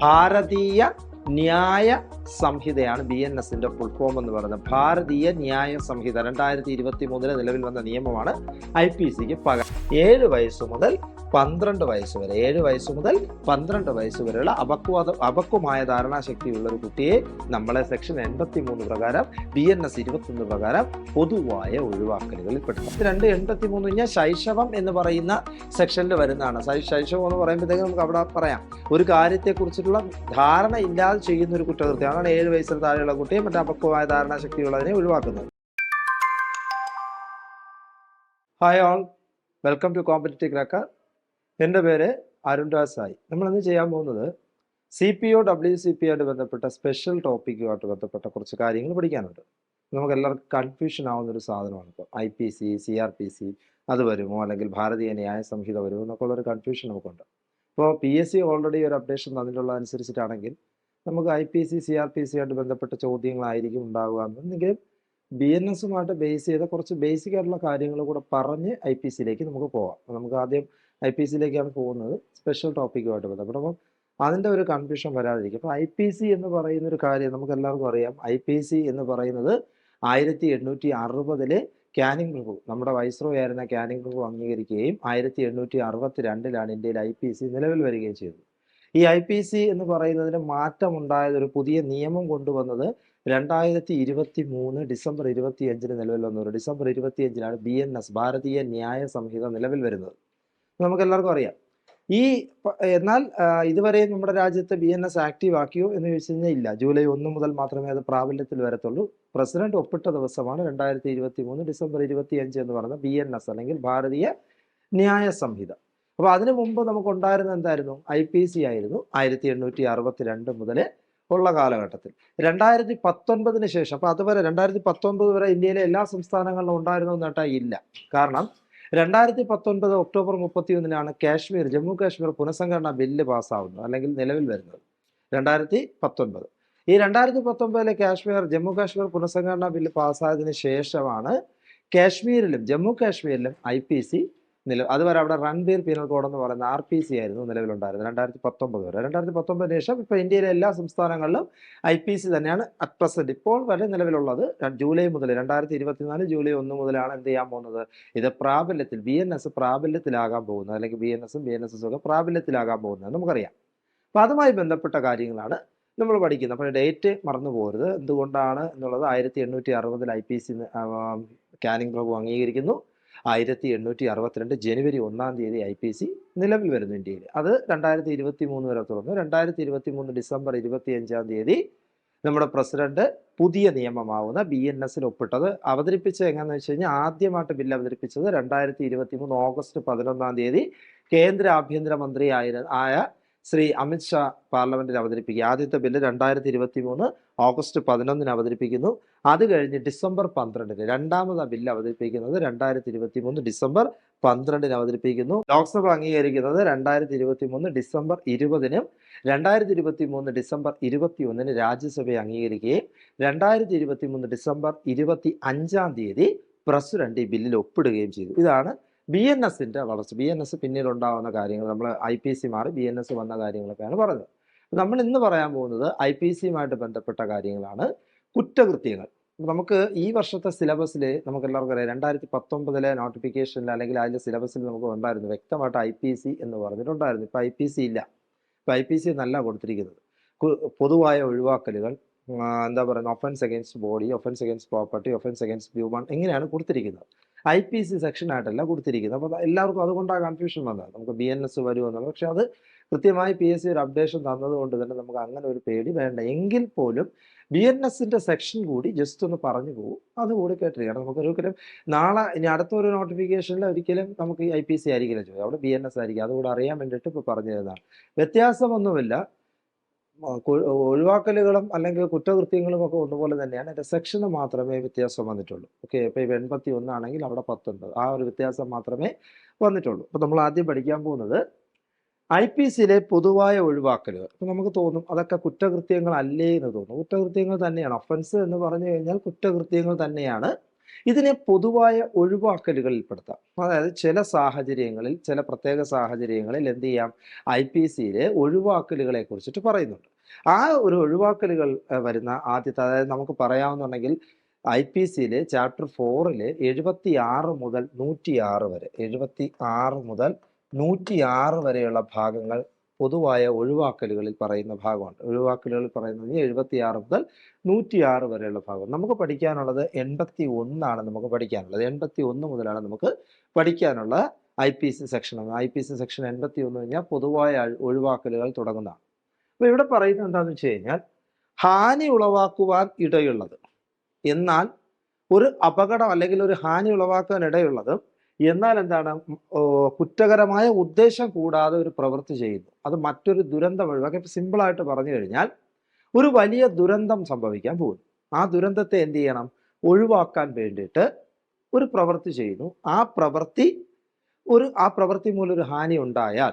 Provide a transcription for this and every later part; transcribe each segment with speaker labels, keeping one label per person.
Speaker 1: ഭാരതീയ ന്യായ സംഹിതയാണ് B N എസിന്റെ full form എന്ന് പറയുന്നത്. ഭാരതീയ ന്യായ സംഹിത രണ്ടായിരത്തി ഇരുപത്തി മൂന്നിലെ നിലവിൽ വന്ന നിയമമാണ് ഐ പി സിക്ക് പകരം. ഏഴ് വയസ്സ് മുതൽ പന്ത്രണ്ട് വയസ്സ് വരെ ഏഴ് വയസ്സ് മുതൽ പന്ത്രണ്ട് വയസ്സ് വരെയുള്ള അപക്വാദ അപക്വമായ ധാരണാശക്തിയുള്ള ഒരു കുട്ടിയെ നമ്മളെ സെക്ഷൻ എൺപത്തി മൂന്ന് പ്രകാരം ബി എൻ എസ് ഇരുപത്തൊന്ന് പ്രകാരം പൊതുവായ ഒഴിവാക്കലുകളിൽ പെട്ടു രണ്ട് എൺപത്തി മൂന്ന് കഴിഞ്ഞാൽ ശൈശവം എന്ന് പറയുന്ന സെക്ഷനിൽ വരുന്നതാണ്. ശൈശവം എന്ന് പറയുമ്പോഴത്തേക്ക് നമുക്ക് അവിടെ പറയാം. ഒരു കാര്യത്തെക്കുറിച്ചിട്ടുള്ള ധാരണ ഇല്ലാതെ ചെയ്യുന്ന ഒരു കുറ്റകൃത്യം അതാണ് ഏഴ് വയസ്സിന് താഴെയുള്ള കുട്ടിയെ മറ്റേ അപക്വമായ ധാരണാശക്തിയുള്ളതിനെ ഒഴിവാക്കുന്നത് hi all welcome to competitive cracker എന്റെ പേര് അരുൺ രാജ് സായി. നമ്മളിന്ന് ചെയ്യാൻ പോകുന്നത് C P O W C P ആയിട്ട് ബന്ധപ്പെട്ട സ്പെഷ്യൽ ടോപ്പിക്കുമായിട്ട് ബന്ധപ്പെട്ട കുറച്ച് കാര്യങ്ങൾ പഠിക്കാനുണ്ട്. നമുക്ക് എല്ലാവർക്കും കൺഫ്യൂഷൻ ആവുന്ന ഒരു സാധനമാണ് ഇപ്പോൾ I P C C R P C അത് വരുമോ അല്ലെങ്കിൽ ഭാരതീയ ന്യായ സംഹിത വരുമോ? എന്നൊക്കെ ഉള്ളൊരു കൺഫ്യൂഷൻ നമുക്കുണ്ട്. ഇപ്പോൾ പി എസ് സി ഓൾറെഡി ഒരു അപ്ഡേഷൻ തന്നിട്ടുള്ള അനുസരിച്ചിട്ടാണെങ്കിൽ നമുക്ക് I P C C R P C ആയിട്ട് ബന്ധപ്പെട്ട ചോദ്യങ്ങളായിരിക്കും ഉണ്ടാവുക. എന്നെങ്കിലും ബി എൻ എസുമായിട്ട് ബേസ് ചെയ്ത കുറച്ച് ബേസിക് ആയിട്ടുള്ള കാര്യങ്ങൾ കൂടെ പറഞ്ഞ് ഐ പി സിയിലേക്ക് നമുക്ക് പോവാം നമുക്ക് ആദ്യം ഐ പി സിയിലേക്കാണ് പോകുന്നത്. സ്പെഷ്യൽ ടോപ്പിക്കുമായിട്ട് ബന്ധപ്പെട്ട്. അപ്പം അതിന്റെ ഒരു കൺഫ്യൂഷൻ വരാതിരിക്കും. അപ്പോൾ ഐ പി സി എന്ന് പറയുന്ന ഒരു കാര്യം നമുക്ക് എല്ലാവർക്കും അറിയാം. ഐ പി സി എന്ന് പറയുന്നത് ആയിരത്തി എണ്ണൂറ്റി അറുപതിലെ കാനിങ് പ്രഭു നമ്മുടെ വൈസ്രോയി ആയിരുന്ന കാനിങ് പ്രഭു അംഗീകരിക്കുകയും ആയിരത്തി എണ്ണൂറ്റി അറുപത്തി രണ്ടിലാണ് ഇന്ത്യയിൽ ഐ പി സി നിലവിൽ വരികയും ചെയ്തത്. ഈ ഐ പി സി എന്ന് പറയുന്നതിന് മാറ്റമുണ്ടായത് ഒരു പുതിയ നിയമം കൊണ്ടുവന്നത് രണ്ടായിരത്തി ഇരുപത്തി മൂന്ന് ഡിസംബർ ഇരുപത്തി അഞ്ചിന് നിലവിൽ വന്നു. ഡിസംബർ ഇരുപത്തി അഞ്ചിനാണ് ബി എൻ എസ് ഭാരതീയ ന്യായ സംഹിത നിലവിൽ വരുന്നത്. നമുക്ക് എല്ലാവർക്കും അറിയാം. ഈ എന്നാൽ ഇതുവരെ നമ്മുടെ രാജ്യത്ത് ബി എൻ എസ് ആക്റ്റീവ് ആക്കിയോ എന്ന് ചോദിച്ചു കഴിഞ്ഞാൽ ഇല്ല. ജൂലൈ ഒന്ന് മുതൽ മാത്രമേ അത് പ്രാബല്യത്തിൽ വരത്തുള്ളൂ. പ്രസിഡന്റ് ഒപ്പിട്ട ദിവസമാണ് രണ്ടായിരത്തി ഇരുപത്തി മൂന്ന് ഡിസംബർ ഇരുപത്തി അഞ്ച് എന്ന് പറയുന്ന ബി എൻ എസ് അല്ലെങ്കിൽ ഭാരതീയ ന്യായ സംഹിത. അപ്പോൾ അതിനു മുമ്പ് നമുക്ക് ഉണ്ടായിരുന്ന എന്തായിരുന്നു? ഐ പി സി ആയിരുന്നു ആയിരത്തി എണ്ണൂറ്റി അറുപത്തി രണ്ട് മുതൽ ഉള്ള കാലഘട്ടത്തിൽ. രണ്ടായിരത്തി പത്തൊൻപതിന് ശേഷം അപ്പോൾ അതുവരെ രണ്ടായിരത്തി പത്തൊൻപത് വരെ ഇന്ത്യയിലെ എല്ലാ സംസ്ഥാനങ്ങളിലും ഉണ്ടായിരുന്നു എന്ന് കേട്ടാൽ ഇല്ല. കാരണം രണ്ടായിരത്തി പത്തൊൻപത് ഒക്ടോബർ മുപ്പത്തി ഒന്നിനാണ് കാശ്മീർ ജമ്മു കാശ്മീർ പുനഃസംഘടന ബില്ല് പാസ്സാവുന്നത് അല്ലെങ്കിൽ നിലവിൽ വരുന്നത്. രണ്ടായിരത്തി പത്തൊൻപത് ഈ രണ്ടായിരത്തി പത്തൊൻപതിലെ കാശ്മീർ ജമ്മു കാശ്മീർ പുനഃസംഘടന ബില്ല് പാസ്സായതിനു ശേഷമാണ് കാശ്മീരിലും ജമ്മു കാശ്മീരിലും ഐ പി സി നില അതുവരെ അവിടെ റൺബീർ പീനൽ കോഡ് എന്ന് പറയുന്ന ആർ പി സി ആയിരുന്നു നിലവിലുണ്ടായിരുന്നത്. രണ്ടായിരത്തി പത്തൊമ്പത് വരെ. രണ്ടായിരത്തി പത്തൊമ്പതിന് ശേഷം ഇപ്പോൾ ഇന്ത്യയിലെ എല്ലാ സംസ്ഥാനങ്ങളിലും ഐ പി സി തന്നെയാണ് അറ്റ് പ്രസന്റ് ഇപ്പോൾ വരെ നിലവിലുള്ളത് ജൂലൈ മുതൽ രണ്ടായിരത്തി ഇരുപത്തിനാല് ജൂലൈ ഒന്ന് മുതലാണ് എന്ത് ചെയ്യാൻ പോകുന്നത്? ഇത് പ്രാബല്യത്തിൽ ബി എൻ എസ് പ്രാബല്യത്തിലാകാൻ പോകുന്നത് അല്ലെങ്കിൽ ബി എൻ എസും ബി എൻ എസ് ഒക്കെ പ്രാബല്യത്തിലാകാൻ പോകുന്നത് നമുക്കറിയാം. അപ്പോൾ അതുമായി ബന്ധപ്പെട്ട കാര്യങ്ങളാണ് നമ്മൾ പഠിക്കുന്നത്. അപ്പോൾ ഡേറ്റ് മറന്നു പോകരുത് എന്തുകൊണ്ടാണ് എന്നുള്ളത് ആയിരത്തി എണ്ണൂറ്റി അറുപതിൽ ഐ പി സി കാനിങ് പ്രഭു അംഗീകരിക്കുന്നു. ആയിരത്തി എണ്ണൂറ്റി അറുപത്തിരണ്ട് ജനുവരി ഒന്നാം തീയതി ഐ പി സി നിലവിൽ വരുന്നു ഇന്ത്യയിൽ. അത് രണ്ടായിരത്തി ഇരുപത്തി മൂന്ന് വരെ തുറന്നു. രണ്ടായിരത്തി ഇരുപത്തി മൂന്ന് ഡിസംബർ ഇരുപത്തി അഞ്ചാം തീയതി നമ്മുടെ പ്രസിഡന്റ് പുതിയ നിയമമാവുന്ന ബി എൻ എസിൽ ഒപ്പിട്ടത്. അവതരിപ്പിച്ചത് എങ്ങനെയാണെന്ന് വെച്ച് കഴിഞ്ഞാൽ ആദ്യമായിട്ട് ബില്ല് അവതരിപ്പിച്ചത് രണ്ടായിരത്തി ഇരുപത്തി മൂന്ന് ഓഗസ്റ്റ് പതിനൊന്നാം തീയതി കേന്ദ്ര ആഭ്യന്തരമന്ത്രി ആയ ആയ ശ്രീ അമിത്ഷാ പാർലമെന്റിൽ അവതരിപ്പിക്കുക. ആദ്യത്തെ ബില്ല് രണ്ടായിരത്തി ഇരുപത്തി മൂന്ന് ഓഗസ്റ്റ് പതിനൊന്നിന് അവതരിപ്പിക്കുന്നു. അത് കഴിഞ്ഞ് ഡിസംബർ പന്ത്രണ്ടിന് രണ്ടാമത് ബില്ല് അവതരിപ്പിക്കുന്നത് രണ്ടായിരത്തി ഇരുപത്തി മൂന്ന് ഡിസംബർ പന്ത്രണ്ടിന് അവതരിപ്പിക്കുന്നു. ലോക്സഭ അംഗീകരിക്കുന്നത് രണ്ടായിരത്തി ഇരുപത്തി മൂന്ന് ഡിസംബർ ഇരുപതിനും രണ്ടായിരത്തി ഇരുപത്തി മൂന്ന് ഡിസംബർ ഇരുപത്തി ഒന്നിന് രാജ്യസഭ അംഗീകരിക്കുകയും രണ്ടായിരത്തി ഇരുപത്തി മൂന്ന് ഡിസംബർ ഇരുപത്തി അഞ്ചാം തീയതി പ്രസിഡന്റ് ഈ ബില്ലിൽ ഒപ്പിടുകയും ചെയ്തു. ഇതാണ് ബി എൻ എസിന്റെ വളർച്ച ബി എൻ എസ് പിന്നീട് ഉണ്ടാകുന്ന കാര്യങ്ങൾ നമ്മൾ ഐ പി സി മാറി ബി എൻ എസ് വന്ന കാര്യങ്ങളൊക്കെയാണ് പറഞ്ഞത്. നമ്മൾ ഇന്ന് പറയാൻ പോകുന്നത് ഐ പി സിയുമായിട്ട് ബന്ധപ്പെട്ട കാര്യങ്ങളാണ് കുറ്റകൃത്യങ്ങൾ. നമുക്ക് ഈ വർഷത്തെ സിലബസിൽ നമുക്ക് എല്ലാവർക്കും അറിയാം രണ്ടായിരത്തി പത്തൊമ്പതിലെ നോട്ടിഫിക്കേഷനിൽ അല്ലെങ്കിൽ അതിന്റെ സിലബസിൽ നമുക്ക് ഉണ്ടായിരുന്നു വ്യക്തമായിട്ട് ഐ പി സി എന്ന് പറഞ്ഞിട്ടുണ്ടായിരുന്നു. ഇപ്പോൾ ഐ പി സി ഇല്ല. ഇപ്പോൾ ഐ പി സി എന്നല്ല കൊടുത്തിരിക്കുന്നത്. പൊതുവായ ഒഴിവാക്കലുകൾ എന്താ പറയുന്നത് offence against body offence against property offence against human ഇങ്ങനെയാണ് കൊടുത്തിരിക്കുന്നത്. ഐ പി സി സെക്ഷൻ ആയിട്ടല്ല കൊടുത്തിരിക്കുന്നത്. അപ്പോൾ എല്ലാവർക്കും അതുകൊണ്ടാണ് കൺഫ്യൂഷൻ വന്നത്. നമുക്ക് ബി എൻ എസ് വരുമെന്നുള്ളത് പക്ഷേ അത് കൃത്യമായി പി എസ് സി ഒരു അപ്ഡേഷൻ തന്നതുകൊണ്ട് തന്നെ നമുക്ക് അങ്ങനെ ഒരു പേടി വേണ്ട. എങ്കിൽ പോലും ബി എൻ എസിന്റെ സെക്ഷൻ കൂടി ജസ്റ്റ് ഒന്ന് പറഞ്ഞു പോകും അതുകൂടി കേട്ടിരിക്കണം. നമുക്ക് ഒരിക്കലും നാളെ ഇനി അടുത്ത ഒരു നോട്ടിഫിക്കേഷനിൽ ഒരിക്കലും നമുക്ക് ഐ പി സി ആയിരിക്കില്ല ചോദിക്കും അവിടെ ബി എൻ എസ് ആയിരിക്കും. അതുകൂടെ അറിയാൻ വേണ്ടിയിട്ട് ഇപ്പോൾ പറഞ്ഞു തരുന്നതാണ് വ്യത്യാസമൊന്നുമില്ല. ഒഴിവാക്കലുകളും അല്ലെങ്കിൽ കുറ്റകൃത്യങ്ങളും ഒക്കെ ഒന്നുപോലെ തന്നെയാണ്. എന്റെ മാത്രമേ വ്യത്യാസം വന്നിട്ടുള്ളൂ. ഓക്കെ ഇപ്പൊ ഇപ്പൊ എൺപത്തി ഒന്നാണെങ്കിൽ അവിടെ പത്തുണ്ട് ആ ഒരു വ്യത്യാസം മാത്രമേ വന്നിട്ടുള്ളൂ. അപ്പൊ നമ്മൾ ആദ്യം പഠിക്കാൻ പോകുന്നത് ഐ പി സിയിലെ പൊതുവായ ഒഴിവാക്കലുകൾ. അപ്പൊ നമുക്ക് തോന്നും അതൊക്കെ കുറ്റകൃത്യങ്ങൾ അല്ലേ എന്ന് തോന്നും കുറ്റകൃത്യങ്ങൾ തന്നെയാണ്. ഒഫൻസ് എന്ന് പറഞ്ഞു കഴിഞ്ഞാൽ കുറ്റകൃത്യങ്ങൾ തന്നെയാണ്. ഇതിനെ പൊതുവായ ഒഴിവാക്കലുകളിൽ പെടുത്താം. അതായത് ചില സാഹചര്യങ്ങളിൽ ചില പ്രത്യേക സാഹചര്യങ്ങളിൽ എന്ത് ചെയ്യാം? ഐ പി സിയിലെ ഒഴിവാക്കലുകളെ കുറിച്ചിട്ട് പറയുന്നുണ്ട്. ആ ഒരു ഒഴിവാക്കലുകൾ വരുന്ന ആദ്യത്തെ അതായത് നമുക്ക് പറയാമെന്നുണ്ടെങ്കിൽ ഐ പി സിയിലെ ചാപ്റ്റർ ഫോറിൽ എഴുപത്തി ആറ് മുതൽ നൂറ്റി ആറ് വരെ എഴുപത്തി ആറ് മുതൽ നൂറ്റി ആറ് വരെയുള്ള ഭാഗങ്ങൾ പൊതുവായ ഒഴിവാക്കലുകളിൽ പറയുന്ന ഭാഗമുണ്ട്. ഒഴിവാക്കലുകളിൽ പറയുന്നത് എഴുപത്തി ആറ് മുതൽ നൂറ്റി ആറ് വരെയുള്ള ഭാഗം. നമുക്ക് പഠിക്കാനുള്ളത് എൺപത്തി ഒന്നാണ് നമുക്ക് പഠിക്കാനുള്ളത്. എൺപത്തി ഒന്ന് മുതലാണ് നമുക്ക് പഠിക്കാനുള്ള I P C section I P C section എൺപത്തി ഒന്ന് കഴിഞ്ഞാൽ പൊതുവായ ഒഴിവാക്കലുകൾ തുടങ്ങുന്നതാണ്. അപ്പോൾ ഇവിടെ പറയുന്നത് എന്താണെന്ന് വെച്ച് കഴിഞ്ഞാൽ ഹാനി ഉളവാക്കുവാൻ ഇടയുള്ളത്. എന്നാൽ ഒരു അപകടം അല്ലെങ്കിൽ ഒരു ഹാനി ഉളവാക്കാൻ ഇടയുള്ളത് എന്നാൽ എന്താണ് കുറ്റകരമായ ഉദ്ദേശം കൂടാതെ ഒരു പ്രവൃത്തി ചെയ്യുന്നു. അത് മറ്റൊരു ദുരന്തം ഒഴിവാക്കി സിമ്പിളായിട്ട് പറഞ്ഞു കഴിഞ്ഞാൽ ഒരു വലിയ ദുരന്തം സംഭവിക്കാൻ പോകുന്നു. ആ ദുരന്തത്തെ എന്ത് ചെയ്യണം? ഒഴിവാക്കാൻ വേണ്ടിയിട്ട് ഒരു പ്രവൃത്തി ചെയ്യുന്നു. ആ പ്രവൃത്തി ഒരു ആ പ്രവൃത്തി മൂലം ഒരു ഹാനി ഉണ്ടായാൽ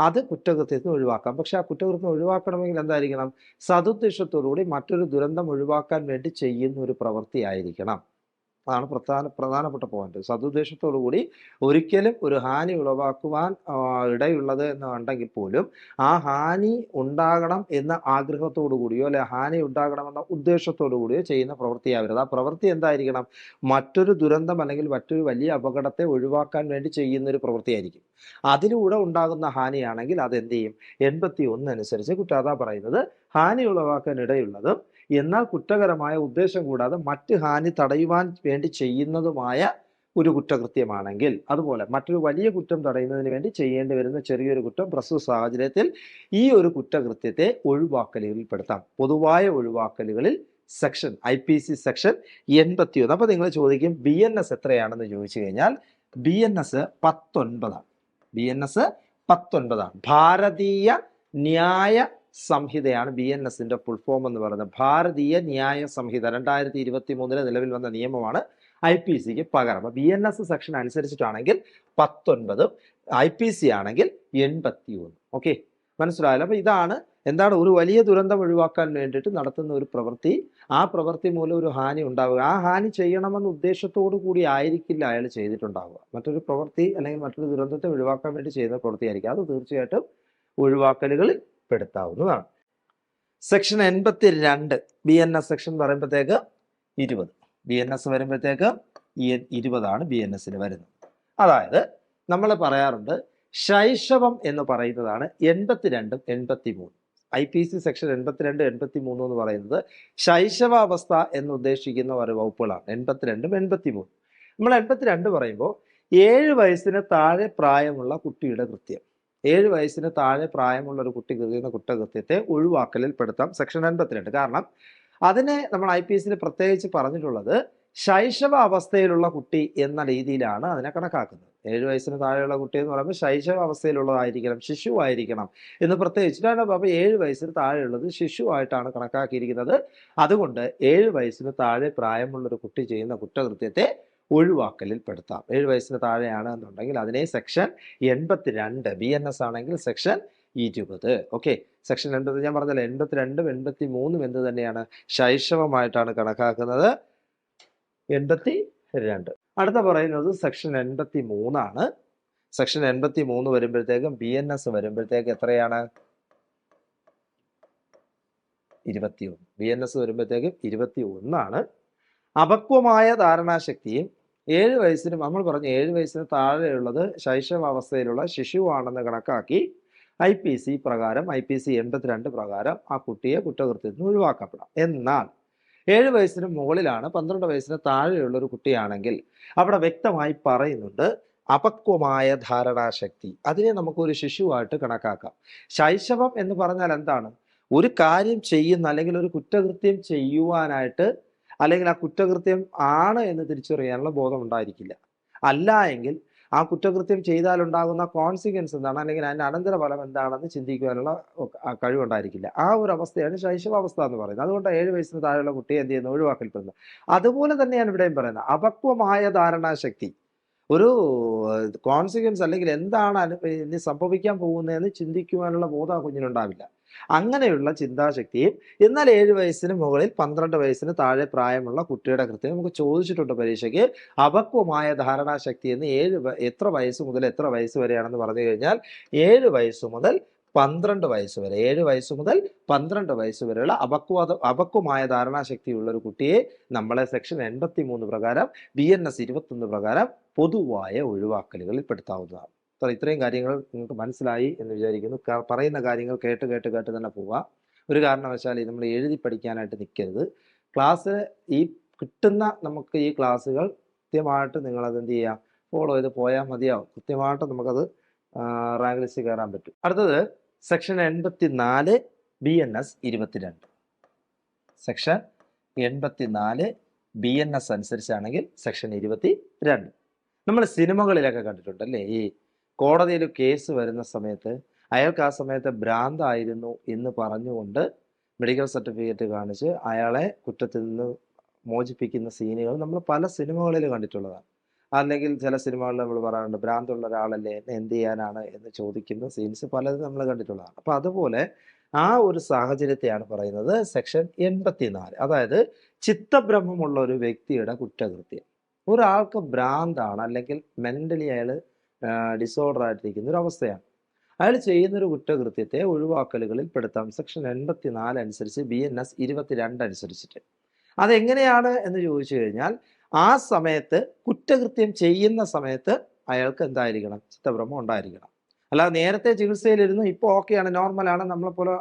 Speaker 1: അത് കുറ്റകൃത്യത്തിന് ഒഴിവാക്കാം. പക്ഷെ ആ കുറ്റകൃത്യം ഒഴിവാക്കണമെങ്കിൽ എന്തായിരിക്കണം? സതുദ്ദേശത്തോടുകൂടി മറ്റൊരു ദുരന്തം ഒഴിവാക്കാൻ വേണ്ടി ചെയ്യുന്ന ഒരു പ്രവൃത്തി ആയിരിക്കണം. അതാണ് പ്രധാന പ്രധാനപ്പെട്ട പോയിന്റ് സതുദ്ദേശത്തോടു കൂടി ഒരിക്കലും ഒരു ഹാനി ഉളവാക്കുവാൻ ഇടയുള്ളത് എന്നുണ്ടെങ്കിൽ പോലും ആ ഹാനി ഉണ്ടാകണം എന്ന ആഗ്രഹത്തോടു കൂടിയോ അല്ലെ ഹാനി ഉണ്ടാകണമെന്ന ഉദ്ദേശത്തോടു കൂടിയോ ചെയ്യുന്ന പ്രവൃത്തിയാവരുത് ആ പ്രവൃത്തി എന്തായിരിക്കണം? മറ്റൊരു ദുരന്തം അല്ലെങ്കിൽ മറ്റൊരു വലിയ അപകടത്തെ ഒഴിവാക്കാൻ വേണ്ടി ചെയ്യുന്ന ഒരു പ്രവൃത്തിയായിരിക്കും അതിലൂടെ ഉണ്ടാകുന്ന ഹാനിയാണെങ്കിൽ അത് ചെയ്യും? എൺപത്തി ഒന്ന് അനുസരിച്ച് കുറ്റാത പറയുന്നത്. ഹാനി ഉളവാക്കാൻ ഇടയുള്ളതും എന്നാൽ കുറ്റകരമായ ഉദ്ദേശം കൂടാതെ മറ്റ് ഹാനി തടയുവാൻ വേണ്ടി ചെയ്യുന്നതുമായ ഒരു കുറ്റകൃത്യമാണെങ്കിൽ അതുപോലെ മറ്റൊരു വലിയ കുറ്റം തടയുന്നതിന് വേണ്ടി ചെയ്യേണ്ടി വരുന്ന ചെറിയൊരു കുറ്റം പ്രസ്തുത സാഹചര്യത്തിൽ ഈ ഒരു കുറ്റകൃത്യത്തെ ഒഴിവാക്കലുകളിൽ പെടുത്താം പൊതുവായ ഒഴിവാക്കലുകളിൽ section I P C section എൺപത്തി ഒന്ന് അപ്പോൾ നിങ്ങൾ ചോദിക്കും ബി എൻ എസ് എത്രയാണെന്ന് ചോദിച്ചു കഴിഞ്ഞാൽ ബി എൻ എസ് പത്തൊൻപതാണ്. ബി എൻ എസ് പത്തൊൻപതാണ്. ഭാരതീയ ന്യായ സംഹിതയാണ് ബി എൻ എസിന്റെ ഫുൾ ഫോം എന്ന് പറയുന്നത്. ഭാരതീയ ന്യായ സംഹിത രണ്ടായിരത്തി ഇരുപത്തി മൂന്നിലെ നിലവിൽ വന്ന നിയമമാണ് ഐ പി സിക്ക് പകരം. ബി എൻ എസ് സെക്ഷൻ അനുസരിച്ചിട്ടാണെങ്കിൽ പത്തൊൻപതും ഐ പി സി ആണെങ്കിൽ എൺപത്തി ഒന്ന് ഓക്കെ മനസ്സിലായല്ലോ? അപ്പൊ ഇതാണ് എന്താണ് ഒരു വലിയ ദുരന്തം ഒഴിവാക്കാൻ വേണ്ടിയിട്ട് നടത്തുന്ന ഒരു പ്രവൃത്തി. ആ പ്രവൃത്തി മൂലം ഒരു ഹാനി ഉണ്ടാവുക. ആ ഹാനി ചെയ്യണമെന്ന ഉദ്ദേശത്തോടു കൂടി ആയിരിക്കില്ല അയാൾ ചെയ്തിട്ടുണ്ടാവുക. മറ്റൊരു പ്രവൃത്തി അല്ലെങ്കിൽ മറ്റൊരു ദുരന്തത്തെ ഒഴിവാക്കാൻ വേണ്ടി ചെയ്യുന്ന പ്രവൃത്തിയായിരിക്കും. അത് തീർച്ചയായിട്ടും ഒഴിവാക്കലുകളിൽ പെടുത്താവുന്നതാണ് സെക്ഷൻ എൺപത്തി രണ്ട് ബി എൻ എസ് സെക്ഷൻ പറയുമ്പോഴത്തേക്ക് ഇരുപത്. ബി എൻ എസ് വരുമ്പോഴത്തേക്ക് ഇരുപതാണ് ബി എൻ എസിന് വരുന്നത്. അതായത് നമ്മൾ പറയാറുണ്ട് ശൈശവം എന്ന് പറയുന്നതാണ് എൺപത്തിരണ്ടും എൺപത്തി മൂന്നും ഐ പി സി സെക്ഷൻ എൺപത്തിരണ്ട് എൺപത്തി മൂന്ന് എന്ന് പറയുന്നത് ശൈശവാവസ്ഥ എന്ന് ഉദ്ദേശിക്കുന്ന ഒരു വകുപ്പുകളാണ്. എൺപത്തിരണ്ടും എൺപത്തി മൂന്നും നമ്മൾ എൺപത്തിരണ്ട് പറയുമ്പോൾ ഏഴ് വയസ്സിന് താഴെ പ്രായമുള്ള കുട്ടിയുടെ കൃത്യം. ഏഴ് വയസ്സിന് താഴെ പ്രായമുള്ള ഒരു കുട്ടി ചെയ്യുന്ന കുറ്റകൃത്യത്തെ ഒഴിവാക്കലിൽ പെടുത്താം സെക്ഷൻ എൺപത്തിരണ്ട്. കാരണം അതിനെ നമ്മൾ ഐ പി എസിൽ പ്രത്യേകിച്ച് പറഞ്ഞിട്ടുള്ളത് ശൈശവ അവസ്ഥയിലുള്ള കുട്ടി എന്ന രീതിയിലാണ് അതിനെ കണക്കാക്കുന്നത്. ഏഴ് വയസ്സിന് താഴെയുള്ള കുട്ടി എന്ന് പറയുമ്പോൾ ശൈശവ അവസ്ഥയിലുള്ളതായിരിക്കണം ശിശു ആയിരിക്കണം എന്ന് പ്രത്യേകിച്ചിട്ടാണ് അപ്പോൾ ഏഴ് വയസ്സിന് താഴെയുള്ളത് ശിശു ആയിട്ടാണ് കണക്കാക്കിയിരിക്കുന്നത്. അതുകൊണ്ട് ഏഴ് വയസ്സിന് താഴെ പ്രായമുള്ള ഒരു കുട്ടി ചെയ്യുന്ന കുറ്റകൃത്യത്തെ ഒഴിവാക്കലിൽ പെടുത്താം ഏഴ് വയസ്സിന് താഴെയാണ് എന്നുണ്ടെങ്കിൽ അതിനെ സെക്ഷൻ എൺപത്തിരണ്ട് ബി എൻ എസ് ആണെങ്കിൽ സെക്ഷൻ ഇരുപത്. ഓക്കെ? സെക്ഷൻ എൺപത് ഞാൻ പറഞ്ഞല്ലോ എൺപത്തിരണ്ടും എൺപത്തി മൂന്നും എന്ത് തന്നെയാണ്? ശൈശവമായിട്ടാണ് കണക്കാക്കുന്നത്. എൺപത്തി രണ്ട് അടുത്ത പറയുന്നത് സെക്ഷൻ എൺപത്തി മൂന്നാണ് സെക്ഷൻ എൺപത്തി മൂന്ന് വരുമ്പോഴത്തേക്കും ബി എൻ എസ് വരുമ്പോഴത്തേക്ക് എത്രയാണ്? ഇരുപത്തി ഒന്ന് ബി എൻ എസ് വരുമ്പോഴത്തേക്കും ഇരുപത്തി ഒന്നാണ് അപക്വമായ ധാരണാശക്തിയും ഏഴ് വയസ്സിന് നമ്മൾ പറഞ്ഞു ഏഴ് വയസ്സിന് താഴെയുള്ളത് ശൈശവാവസ്ഥയിലുള്ള ശിശുവാണെന്ന് കണക്കാക്കി ഐ പി സി പ്രകാരം ഐ പി സി എൺപത്തിരണ്ട് പ്രകാരം ആ കുട്ടിയെ കുറ്റകൃത്യത്തിൽ നിന്ന് ഒഴിവാക്കപ്പെടാം. എന്നാൽ ഏഴ് വയസ്സിന് മുകളിലാണ് പന്ത്രണ്ട് വയസ്സിന് താഴെയുള്ള ഒരു കുട്ടിയാണെങ്കിൽ അവിടെ വ്യക്തമായി പറയുന്നുണ്ട് അപക്വമായ ധാരണാശക്തി. അതിനെ നമുക്കൊരു ശിശുവായിട്ട് കണക്കാക്കാം. ശൈശവം എന്ന് പറഞ്ഞാൽ എന്താണ്? ഒരു കാര്യം ചെയ്യുന്ന അല്ലെങ്കിൽ ഒരു കുറ്റകൃത്യം ചെയ്യുവാനായിട്ട് അല്ലെങ്കിൽ ആ കുറ്റകൃത്യം ആണ് എന്ന് തിരിച്ചറിയാനുള്ള ബോധം ഉണ്ടായിരിക്കില്ല അല്ല എങ്കിൽ ആ കുറ്റകൃത്യം ചെയ്താലുണ്ടാകുന്ന കോൺസിക്വൻസ് എന്താണ്? അല്ലെങ്കിൽ അതിന്റെ അനന്തരഫലം എന്താണെന്ന് ചിന്തിക്കുവാനുള്ള കഴിവുണ്ടായിരിക്കില്ല. ആ ഒരു അവസ്ഥയാണ് ശൈശവാവസ്ഥ എന്ന് പറയുന്നത്. അതുകൊണ്ട് ഏഴ് വയസ്സിന് താഴെയുള്ള കുട്ടിയെ എന്ത് ചെയ്യുന്നു? ഒഴിവാക്കൽപ്പെടുന്നത് അതുപോലെ തന്നെയാണ് ഇവിടെയും പറയുന്നത്. അപക്വമായ ധാരണാശക്തി. ഒരു കോൺസിക്വൻസ് അല്ലെങ്കിൽ എന്താണ് ഇനി സംഭവിക്കാൻ പോകുന്നതെന്ന് ചിന്തിക്കുവാനുള്ള ബോധം കുഞ്ഞിനുണ്ടാവില്ല. അങ്ങനെയുള്ള ചിന്താശക്തിയും എന്നാൽ ഏഴ് വയസ്സിന് മുകളിൽ പന്ത്രണ്ട് വയസ്സിന് താഴെ പ്രായമുള്ള കുട്ടിയുടെ കൃത്യം നമുക്ക് ചോദിച്ചിട്ടുണ്ട് പരീക്ഷയ്ക്ക്. അപക്വമായ ധാരണാശക്തി എന്ന് ഏഴ് എത്ര വയസ്സ് മുതൽ എത്ര വയസ്സ് വരെയാണെന്ന് പറഞ്ഞു കഴിഞ്ഞാൽ ഏഴ് വയസ്സ് മുതൽ പന്ത്രണ്ട് വയസ്സ് വരെ ഏഴ് വയസ്സ് മുതൽ പന്ത്രണ്ട് വയസ്സ് വരെയുള്ള അപക്വത അപക്വമായ ധാരണാശക്തിയുള്ള ഒരു കുട്ടിയെ നമ്മളെ സെക്ഷൻ എൺപത്തി മൂന്ന് പ്രകാരം ബി എൻ എസ് ഇരുപത്തൊന്ന് പ്രകാരം പൊതുവായ ഒഴിവാക്കലുകളിൽ പെടുത്താവുന്നതാണ്. ഇത്രയും കാര്യങ്ങൾ നിങ്ങൾക്ക് മനസ്സിലായി എന്ന് വിചാരിക്കുന്നു. പറയുന്ന കാര്യങ്ങൾ കേട്ട് കേട്ട് കേട്ട് തന്നെ പോവുക ഒരു കാരണവശാലും നമ്മൾ എഴുതി പഠിക്കാനായിട്ട് നിൽക്കരുത് ക്ലാസ് ഈ കിട്ടുന്ന നമുക്ക് ഈ ക്ലാസ്സുകൾ കൃത്യമായിട്ട് നിങ്ങളത് എന്ത് ചെയ്യുക ഫോളോ ചെയ്ത് പോയാൽ മതിയാവും. കൃത്യമായിട്ട് നമുക്കത് റാങ്ക് ലിസ്റ്റ് കയറാൻ പറ്റും. അടുത്തത് സെക്ഷൻ എൺപത്തി നാല് ബി എൻ എസ് ഇരുപത്തിരണ്ട്. സെക്ഷൻ എൺപത്തി നാല് ബി എൻ എസ് അനുസരിച്ചാണെങ്കിൽ സെക്ഷൻ ഇരുപത്തി രണ്ട് നമ്മൾ സിനിമകളിലൊക്കെ കണ്ടിട്ടുണ്ട് അല്ലേ ഈ കോടതിയിൽ കേസ് വരുന്ന സമയത്ത് അയാൾക്ക് ആ സമയത്ത് ഭ്രാന്തായിരുന്നു എന്ന് പറഞ്ഞുകൊണ്ട് മെഡിക്കൽ സർട്ടിഫിക്കറ്റ് കാണിച്ച് അയാളെ കുറ്റത്തിൽ നിന്ന് മോചിപ്പിക്കുന്ന സീനുകൾ നമ്മൾ പല സിനിമകളിൽ കണ്ടിട്ടുള്ളതാണ്. അല്ലെങ്കിൽ ചില സിനിമകളിൽ നമ്മൾ പറയാറുണ്ട് ഭ്രാന്തുള്ള ഒരാളല്ലേ എന്ത് ചെയ്യാനാണ്? എന്ന് ചോദിക്കുന്ന സീൻസ് പലതും നമ്മൾ കണ്ടിട്ടുള്ളതാണ്. അപ്പൊ അതുപോലെ ആ ഒരു സാഹചര്യത്തെയാണ് പറയുന്നത് സെക്ഷൻ എൺപത്തിനാല്. അതായത് ചിത്തഭ്രമമുള്ള ഒരു വ്യക്തിയുടെ കുറ്റകൃത്യം. ഒരാൾക്ക് ഭ്രാന്താണ് അല്ലെങ്കിൽ മെന്റലി അയാൾ ഡിസോർഡർ ആയിട്ടിരിക്കുന്ന ഒരു അവസ്ഥയാണ്. അയാൾ ചെയ്യുന്നൊരു കുറ്റകൃത്യത്തെ ഒഴിവാക്കലുകളിൽ പെടുത്താം. സെക്ഷൻ എൺപത്തിനാല് അനുസരിച്ച് ബി എൻ എസ് ഇരുപത്തിരണ്ട് അനുസരിച്ചിട്ട്. അതെങ്ങനെയാണ് എന്ന് ചോദിച്ചു കഴിഞ്ഞാൽ ആ സമയത്ത് കുറ്റകൃത്യം ചെയ്യുന്ന സമയത്ത് അയാൾക്ക് എന്തായിരിക്കണം? ചിത്തഭ്രമം ഉണ്ടായിരിക്കണം. അല്ലാതെ നേരത്തെ ചികിത്സയിലിരുന്നു ഇപ്പോൾ ഓക്കെയാണ് നോർമലാണ് നമ്മളെപ്പോലെ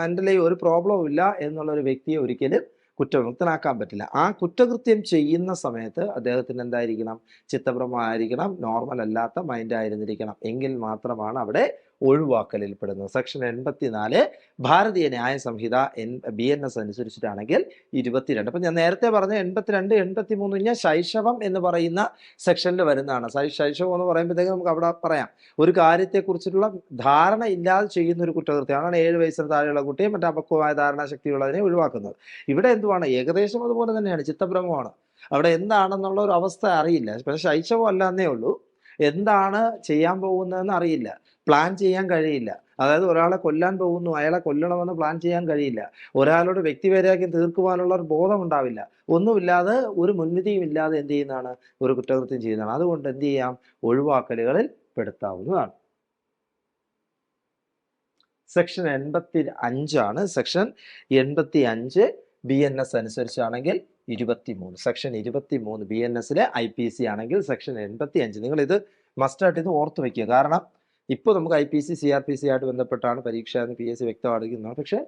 Speaker 1: മെന്റലി ഒരു പ്രോബ്ലവും ഇല്ല എന്നുള്ള ഒരു വ്യക്തിയെ ഒരിക്കലും കുറ്റവിമുക്തനാക്കാൻ പറ്റില്ല. ആ കുറ്റകൃത്യം ചെയ്യുന്ന സമയത്ത് അദ്ദേഹത്തിന് എന്തായിരിക്കണം? ചിത്തഭ്രമമായിരിക്കണം നോർമൽ അല്ലാത്ത മൈൻഡ് ആയിരുന്നിരിക്കണം. എങ്കിൽ മാത്രമാണ് അവിടെ ഒഴിവാക്കലിൽ പെടുന്നത് സെക്ഷൻ എൺപത്തിനാല് Bharatiya Nyaya Sanhita N B N S അനുസരിച്ചിട്ടാണെങ്കിൽ ഇരുപത്തിരണ്ട്. അപ്പം ഞാൻ നേരത്തെ പറഞ്ഞ എൺപത്തിരണ്ട് എൺപത്തി മൂന്ന് കഴിഞ്ഞാൽ ശൈശവം എന്ന് പറയുന്ന സെക്ഷനിൽ വരുന്നതാണ്. ശൈശവം എന്ന് പറയുമ്പോഴത്തേക്ക് നമുക്ക് അവിടെ പറയാം. ഒരു കാര്യത്തെക്കുറിച്ചിട്ടുള്ള ധാരണ ഇല്ലാതെ ചെയ്യുന്ന ഒരു കുറ്റകൃത്യം. കുറ്റകൃത്യമാണ് ഏഴ് വയസ്സിന് താഴെയുള്ള കുട്ടിയെ മറ്റേ അപക്വമായ ധാരണാശക്തിയുള്ളതിനെ ഒഴിവാക്കുന്നത്. ഇവിടെ എന്തുവാണ്? ഏകദേശം അതുപോലെ തന്നെയാണ്. ചിത്തഭ്രമമാണ് അവിടെ എന്താണെന്നുള്ള ഒരു അവസ്ഥ അറിയില്ല. പക്ഷെ ശൈശവം അല്ലാന്നേ ഉള്ളൂ. എന്താണ് ചെയ്യാൻ പോകുന്നതെന്ന് അറിയില്ല. പ്ലാൻ ചെയ്യാൻ കഴിയില്ല. അതായത് ഒരാളെ കൊല്ലാൻ പോകുന്നു അയാളെ കൊല്ലണമെന്ന് പ്ലാൻ ചെയ്യാൻ കഴിയില്ല. ഒരാളോട് വ്യക്തിവൈരാഗ്യം തീർക്കുവാനുള്ള ഒരു ബോധം ഉണ്ടാവില്ല ഒന്നുമില്ലാതെ ഒരു മുൻവിധിയും ഇല്ലാതെ എന്ത് ചെയ്യുന്നതാണ്? ഒരു കുറ്റകൃത്യം ചെയ്യുന്നതാണ്. അതുകൊണ്ട് എന്ത് ചെയ്യാം? ഒഴിവാക്കലുകളിൽ പെടുത്താവുന്നതാണ്. സെക്ഷൻ എൺപത്തി അഞ്ചാണ് സെക്ഷൻ എൺപത്തി അഞ്ച് ബി എൻ എസ് അനുസരിച്ചാണെങ്കിൽ ഇരുപത്തി മൂന്ന് സെക്ഷൻ ഇരുപത്തി മൂന്ന് ബി എൻ എസിലെ ഐ പി സി ആണെങ്കിൽ സെക്ഷൻ എൺപത്തി അഞ്ച് നിങ്ങൾ ഇത് മസ്റ്റായിട്ട് ഇത് ഓർത്ത് വെക്കുക. കാരണം ഇപ്പോൾ നമുക്ക് I P C C R P C ആയിട്ട് ബന്ധപ്പെട്ടാണ് പരീക്ഷ എന്ന് പി എസ് സി വ്യക്തമാക്കുന്നത് പക്ഷേ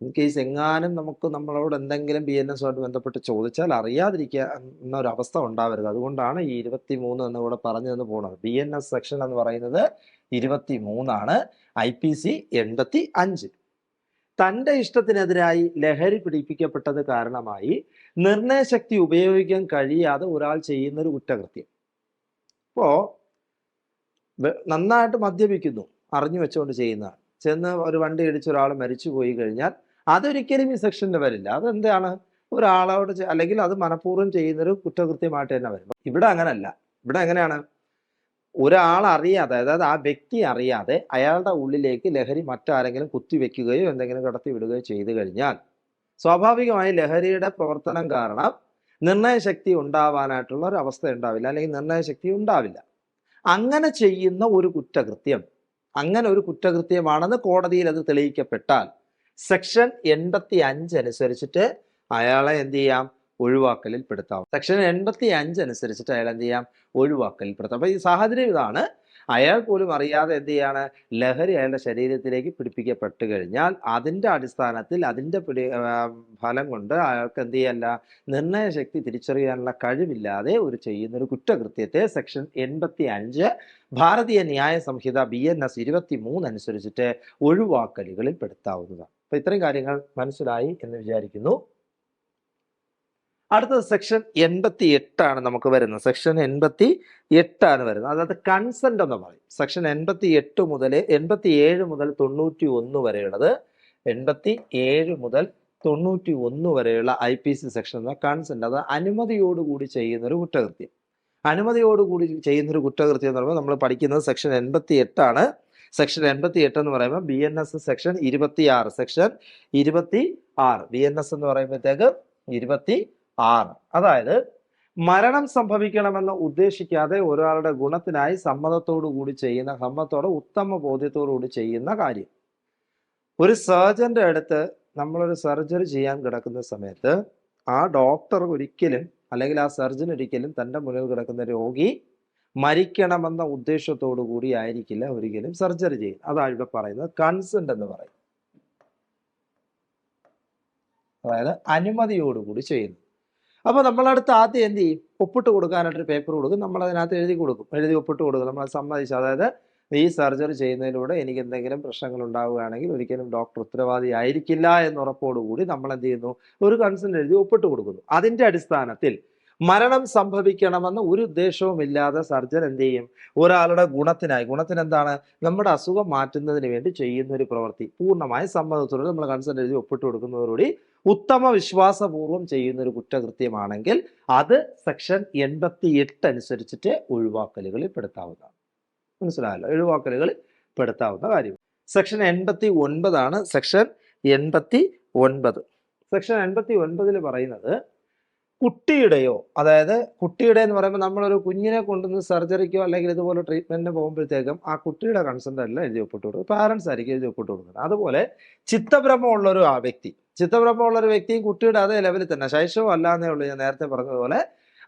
Speaker 1: ഇൻ കേസ് എങ്ങാനും നമുക്ക് നമ്മളോട് എന്തെങ്കിലും ബി എൻ എസുമായിട്ട് ബന്ധപ്പെട്ട് ചോദിച്ചാൽ അറിയാതിരിക്കുക എന്നൊരവസ്ഥ ഉണ്ടാവരുത്. അതുകൊണ്ടാണ് ഈ ഇരുപത്തി മൂന്ന് എന്ന് കൂടെ പറഞ്ഞു തന്നു പോകുന്നത് ബി എൻ എസ് സെക്ഷൻ എന്ന് പറയുന്നത് ഇരുപത്തി മൂന്നാണ് ഐ പി സി എൺപത്തി അഞ്ച് തന്റെ ഇഷ്ടത്തിനെതിരായി ലഹരി പിടിപ്പിക്കപ്പെട്ടത് കാരണമായി നിർണയശക്തി ഉപയോഗിക്കാൻ കഴിയാതെ ഒരാൾ ചെയ്യുന്നൊരു കുറ്റകൃത്യം. ഇപ്പോ വെ- നന്നായിട്ട് മദ്യപിക്കുന്നു അറിഞ്ഞു വെച്ചുകൊണ്ട് ചെയ്യുന്നതാണ് ചെന്ന് ഒരു വണ്ടി ഇടിച്ച് ഒരാൾ മരിച്ചു പോയി കഴിഞ്ഞാൽ അതൊരിക്കലും ഈ സെക്ഷനിൽ വരില്ല. അതെന്താണ്? ഒരാളോട് അല്ലെങ്കിൽ അത് മനഃപൂർവം ചെയ്യുന്നൊരു കുറ്റകൃത്യമായിട്ട് തന്നെ വരും. ഇവിടെ അങ്ങനല്ല. ഇവിടെ എങ്ങനെയാണ്? ഒരാൾ അറിയാതെ അതായത് ആ വ്യക്തി അറിയാതെ അയാളുടെ ഉള്ളിലേക്ക് ലഹരി മറ്റാരെങ്കിലും കുത്തിവെക്കുകയോ എന്തെങ്കിലും കടത്തി വിടുകയോ ചെയ്തു കഴിഞ്ഞാൽ സ്വാഭാവികമായി ലഹരിയുടെ പ്രവർത്തനം കാരണം നിർണയശക്തി ഉണ്ടാവാനായിട്ടുള്ള ഒരു അവസ്ഥ ഉണ്ടാവില്ല. അല്ലെങ്കിൽ നിർണയശക്തി ഉണ്ടാവില്ല. അങ്ങനെ ചെയ്യുന്ന ഒരു കുറ്റകൃത്യം അങ്ങനെ ഒരു കുറ്റകൃത്യമാണെന്ന് കോടതിയിൽ അത് തെളിയിക്കപ്പെട്ടാൽ സെക്ഷൻ എൺപത്തി അഞ്ച് അനുസരിച്ചിട്ട് അയാളെ എന്ത് ചെയ്യാം? ഒഴിവാക്കലിൽ പെടുത്താം സെക്ഷൻ എൺപത്തി അഞ്ച് അനുസരിച്ചിട്ട് അയാൾ എന്ത് ചെയ്യാം? ഒഴിവാക്കലിൽ പെടുത്താം അപ്പൊ ഈ സാഹചര്യം ഇതാണ്. അയാൾ പോലും അറിയാതെ എന്ത് ചെയ്യാണ്? ലഹരി അയാളുടെ ശരീരത്തിലേക്ക് പിടിപ്പിക്കപ്പെട്ട് കഴിഞ്ഞാൽ അതിന്റെ അടിസ്ഥാനത്തിൽ അതിന്റെ പിടി ഫലം കൊണ്ട് അയാൾക്ക് എന്ത് ചെയ്യല്ല നിർണയശക്തി തിരിച്ചറിയാനുള്ള കഴിവില്ലാതെ ഒരു ചെയ്യുന്ന ഒരു കുറ്റകൃത്യത്തെ സെക്ഷൻ എൺപത്തി അഞ്ച് ഭാരതീയ ന്യായ സംഹിത ബി എൻ എസ് ഇരുപത്തി മൂന്ന് അനുസരിച്ചിട്ട് ഒഴിവാക്കലുകളിൽ പെടുത്താവുന്നതാണ്. അപ്പൊ ഇത്രയും കാര്യങ്ങൾ മനസ്സിലായി എന്ന് വിചാരിക്കുന്നു. അടുത്തത് സെക്ഷൻ എൺപത്തി എട്ടാണ് നമുക്ക് വരുന്നത്. സെക്ഷൻ എൺപത്തി എട്ടാണ് വരുന്നത്. അതായത് കൺസെന്റ് എന്ന് പറയും. സെക്ഷൻ എൺപത്തി എട്ട് മുതൽ എൺപത്തി ഏഴ് മുതൽ തൊണ്ണൂറ്റി ഒന്ന് വരെയുള്ളത് എൺപത്തി ഏഴ് മുതൽ തൊണ്ണൂറ്റി ഒന്ന് വരെയുള്ള ഐ പി സി സെക്ഷൻ എന്ന കൺസെന്റ് അത് അനുമതിയോടുകൂടി ചെയ്യുന്നൊരു കുറ്റകൃത്യം. അനുമതിയോടുകൂടി ചെയ്യുന്നൊരു കുറ്റകൃത്യം എന്ന് പറയുമ്പോൾ നമ്മൾ പഠിക്കുന്നത് സെക്ഷൻ എൺപത്തി എട്ടാണ് സെക്ഷൻ എൺപത്തി എട്ട് എന്ന് പറയുമ്പോൾ ബി എൻ എസ് സെക്ഷൻ ഇരുപത്തി ആറ് സെക്ഷൻ ഇരുപത്തി ആറ് ബി എൻ എസ് എന്ന് പറയുമ്പോഴത്തേക്ക് ഇരുപത്തി ആറ്. അതായത് മരണം സംഭവിക്കണമെന്ന് ഉദ്ദേശിക്കാതെ ഒരാളുടെ ഗുണത്തിനായി സമ്മതത്തോടു കൂടി ചെയ്യുന്ന സമ്മതത്തോടെ ഉത്തമ ബോധ്യത്തോടു കൂടി ചെയ്യുന്ന കാര്യം. ഒരു സർജന്റെ അടുത്ത് നമ്മളൊരു സർജറി ചെയ്യാൻ കിടക്കുന്ന സമയത്ത് ആ ഡോക്ടർ ഒരിക്കലും അല്ലെങ്കിൽ ആ സർജൻ ഒരിക്കലും തന്റെ മുന്നിൽ കിടക്കുന്ന രോഗി മരിക്കണമെന്ന ഉദ്ദേശത്തോടു കൂടി ആയിരിക്കില്ല ഒരിക്കലും സർജറി ചെയ്യും അതാണ് ഇവിടെ പറയുന്നത്. കൺസെന്റ് എന്ന് പറയും അതായത് അനുമതിയോടുകൂടി ചെയ്യുന്നു അപ്പോൾ നമ്മളടുത്ത് ആദ്യം എന്ത് ചെയ്യും? ഒപ്പിട്ട് കൊടുക്കാനായിട്ടൊരു പേപ്പർ കൊടുക്കും. നമ്മൾ അതിനകത്ത് എഴുതി കൊടുക്കും. എഴുതി ഒപ്പിട്ട് കൊടുക്കും. നമ്മൾ സമ്മതിച്ചു. അതായത് ഈ സർജറി ചെയ്യുന്നതിലൂടെ എനിക്ക് എന്തെങ്കിലും പ്രശ്നങ്ങൾ ഉണ്ടാവുകയാണെങ്കിൽ ഒരിക്കലും ഡോക്ടർ ഉത്തരവാദി ആയിരിക്കില്ല എന്ന ഉറപ്പോടുകൂടി നമ്മൾ എന്ത് ചെയ്യുന്നു? ഒരു കൺസെന്റ് എഴുതി ഒപ്പിട്ട് കൊടുക്കുന്നു. അതിന്റെ അടിസ്ഥാനത്തിൽ മരണം സംഭവിക്കണമെന്ന ഒരു ഉദ്ദേശവും ഇല്ലാതെ സർജൻ എന്ത് ചെയ്യും? ഒരാളുടെ ഗുണത്തിനായി ഗുണത്തിന് എന്താണ്? നമ്മുടെ അസുഖം മാറ്റുന്നതിന് വേണ്ടി ചെയ്യുന്ന ഒരു പ്രവൃത്തി. പൂർണമായ സമ്മതത്തോടെ നമ്മൾ കൺസെന്റ് എഴുതി ഒപ്പിട്ട് കൊടുക്കുന്നതോടുകൂടി ഉത്തമ വിശ്വാസപൂർവം ചെയ്യുന്ന ഒരു കുറ്റകൃത്യമാണെങ്കിൽ അത് സെക്ഷൻ എൺപത്തി എട്ട് അനുസരിച്ചിട്ട് ഒഴിവാക്കലുകളിൽ പെടുത്താവുന്നതാണ്. മനസ്സിലായല്ലോ? ഒഴിവാക്കലുകളിൽ പെടുത്താവുന്ന കാര്യം. സെക്ഷൻ എൺപത്തി ഒൻപതാണ് സെക്ഷൻ എൺപത്തി ഒൻപത് സെക്ഷൻ എൺപത്തി ഒൻപതിൽ പറയുന്നത് കുട്ടിയുടെയോ അതായത് കുട്ടിയുടെ എന്ന് പറയുമ്പോൾ നമ്മളൊരു കുഞ്ഞിനെ കൊണ്ടുവന്ന് സർജറിക്കോ അല്ലെങ്കിൽ ഇതുപോലെ ട്രീറ്റ്മെന്റിന് പോകുമ്പോഴത്തേക്കും ആ കുട്ടിയുടെ കൺസെന്റ് അല്ല എഴുതി ഒപ്പിട്ട് കൊടുക്കും പാരൻസ് ആയിരിക്കും എഴുതി ഒപ്പിട്ട് കൊടുക്കുന്നത് അതുപോലെ ചിത്തഭ്രമമുള്ള ഒരു ആ വ്യക്തി ചിത്തഭ്രമമുള്ള ഒരു വ്യക്തിയും കുട്ടിയുടെ അതേ ലെവലിൽ തന്നെ. ശൈശവം അല്ലാന്നേ ഉള്ളൂ ഞാൻ നേരത്തെ പറഞ്ഞതുപോലെ.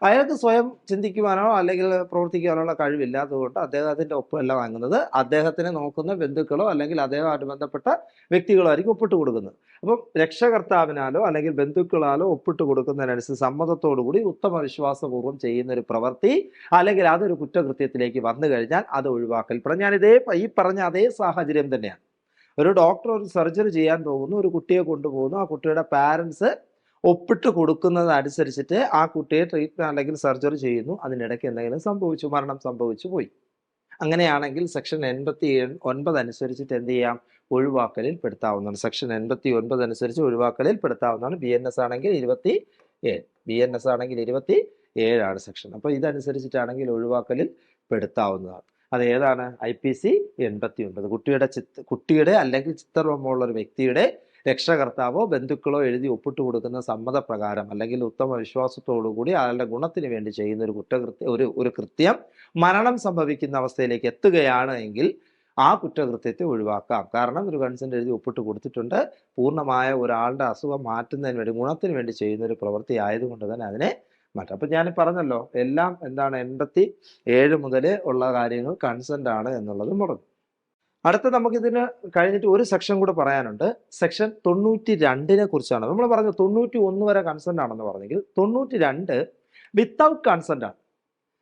Speaker 1: അയാൾക്ക് സ്വയം ചിന്തിക്കുവാനോ അല്ലെങ്കിൽ പ്രവർത്തിക്കാനോ കഴിവില്ലാത്തതുകൊണ്ട് അദ്ദേഹത്തിന്റെ ഒപ്പമല്ല വാങ്ങുന്നത്. അദ്ദേഹത്തിനെ നോക്കുന്ന ബന്ധുക്കളോ അല്ലെങ്കിൽ അദ്ദേഹമായിട്ട് ബന്ധപ്പെട്ട വ്യക്തികളോ ആയിരിക്കും ഒപ്പിട്ട് കൊടുക്കുന്നത്. അപ്പം രക്ഷകർത്താവിനാലോ അല്ലെങ്കിൽ ബന്ധുക്കളാലോ ഒപ്പിട്ട് കൊടുക്കുന്നതിനനുസരിച്ച് സമ്മതത്തോടു കൂടി ഉത്തമ വിശ്വാസപൂർവം ചെയ്യുന്ന ഒരു പ്രവൃത്തി അല്ലെങ്കിൽ അതൊരു കുറ്റകൃത്യത്തിലേക്ക് വന്നു കഴിഞ്ഞാൽ അത് ഒഴിവാക്കൽ. ഞാൻ ഇതേ ഈ പറഞ്ഞ അതേ സാഹചര്യം തന്നെയാണ്. ഒരു ഡോക്ടർ ഒരു സർജറി ചെയ്യാൻ പോകുന്നു ഒരു കുട്ടിയെ കൊണ്ടുപോകുന്നു ആ കുട്ടിയുടെ പാരൻസ് ഒപ്പിട്ട് കൊടുക്കുന്നത് അനുസരിച്ചിട്ട് ആ കുട്ടിയെ ട്രീറ്റ്മെന്റ് അല്ലെങ്കിൽ സർജറി ചെയ്യുന്നു. അതിനിടയ്ക്ക് എന്തെങ്കിലും സംഭവിച്ചു മരണം സംഭവിച്ചു പോയി. അങ്ങനെയാണെങ്കിൽ സെക്ഷൻ എൺപത്തി ഒൻപത് അനുസരിച്ചിട്ട് എന്ത് ചെയ്യാം? ഒഴിവാക്കലിൽ പെടുത്താവുന്നതാണ്. സെക്ഷൻ എൺപത്തി ഒൻപത് അനുസരിച്ച് ഒഴിവാക്കലിൽ പെടുത്താവുന്നതാണ്. ബി എൻ എസ് ആണെങ്കിൽ ഇരുപത്തി ഏഴ് ബി എൻ എസ് ആണെങ്കിൽ ഇരുപത്തി ഏഴാണ് സെക്ഷൻ അപ്പോൾ ഇതനുസരിച്ചിട്ടാണെങ്കിൽ ഒഴിവാക്കലിൽ പെടുത്താവുന്നതാണ്. അത് ഏതാണ്? ഐ പി സി എൺപത്തി ഒൻപത് കുട്ടിയുടെ ചിത്ത കുട്ടിയുടെ അല്ലെങ്കിൽ ചിത്രമുള്ള ഒരു വ്യക്തിയുടെ രക്ഷകർത്താവോ ബന്ധുക്കളോ എഴുതി ഒപ്പിട്ട് കൊടുക്കുന്ന സമ്മതപ്രകാരം അല്ലെങ്കിൽ ഉത്തമ വിശ്വാസത്തോടു കൂടി അയാളുടെ ഗുണത്തിന് വേണ്ടി ചെയ്യുന്ന ഒരു കുറ്റകൃത്യ ഒരു ഒരു കൃത്യം മരണം സംഭവിക്കുന്ന അവസ്ഥയിലേക്ക് എത്തുകയാണ് എങ്കിൽ ആ കുറ്റകൃത്യത്തെ ഒഴിവാക്കാം. കാരണം ഒരു കൺസെന്റ് എഴുതി ഒപ്പിട്ട് കൊടുത്തിട്ടുണ്ട്. പൂർണമായ ഒരാളുടെ അസുഖം മാറ്റുന്നതിന് വേണ്ടി ഗുണത്തിന് വേണ്ടി ചെയ്യുന്ന ഒരു പ്രവൃത്തി ആയതുകൊണ്ട് തന്നെ അതിനെ മാറ്റാം. അപ്പം ഞാൻ പറഞ്ഞല്ലോ എല്ലാം എന്താണ് എൺപത്തി ഏഴ് മുതൽ ഉള്ള കാര്യങ്ങൾ കൺസെന്റ് ആണ് എന്നുള്ളത് പറഞ്ഞു അടുത്ത നമുക്കിതിന് കഴിഞ്ഞിട്ട് ഒരു സെക്ഷൻ കൂടെ പറയാനുണ്ട്. സെക്ഷൻ തൊണ്ണൂറ്റി രണ്ടിനെ കുറിച്ചാണ്. നമ്മൾ പറഞ്ഞു തൊണ്ണൂറ്റി ഒന്ന് വരെ കൺസെന്റ് ആണെന്ന് പറഞ്ഞെങ്കിൽ തൊണ്ണൂറ്റി രണ്ട് വിത്തൗട്ട് കൺസെന്റ് ആണ്.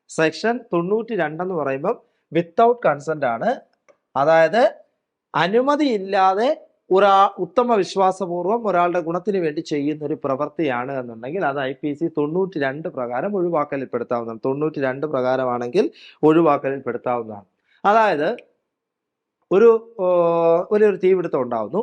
Speaker 1: സെക്ഷൻ തൊണ്ണൂറ്റി രണ്ടെന്ന് പറയുമ്പോൾ വിത്തൗട്ട് കൺസെന്റ് ആണ്. അതായത് അനുമതിയില്ലാതെ ഒരാ ഉത്തമ വിശ്വാസപൂർവം ഒരാളുടെ ഗുണത്തിന് വേണ്ടി ചെയ്യുന്ന ഒരു പ്രവൃത്തിയാണ് എന്നുണ്ടെങ്കിൽ അത് ഐ പി സി തൊണ്ണൂറ്റി രണ്ട് പ്രകാരം ഒഴിവാക്കലിൽപ്പെടുത്താവുന്നതാണ്. തൊണ്ണൂറ്റി രണ്ട് പ്രകാരമാണെങ്കിൽ ഒഴിവാക്കലിൽപ്പെടുത്താവുന്നതാണ്. അതായത് ഒരു ഒരു തീപിടുത്തം ഉണ്ടാവുന്നു.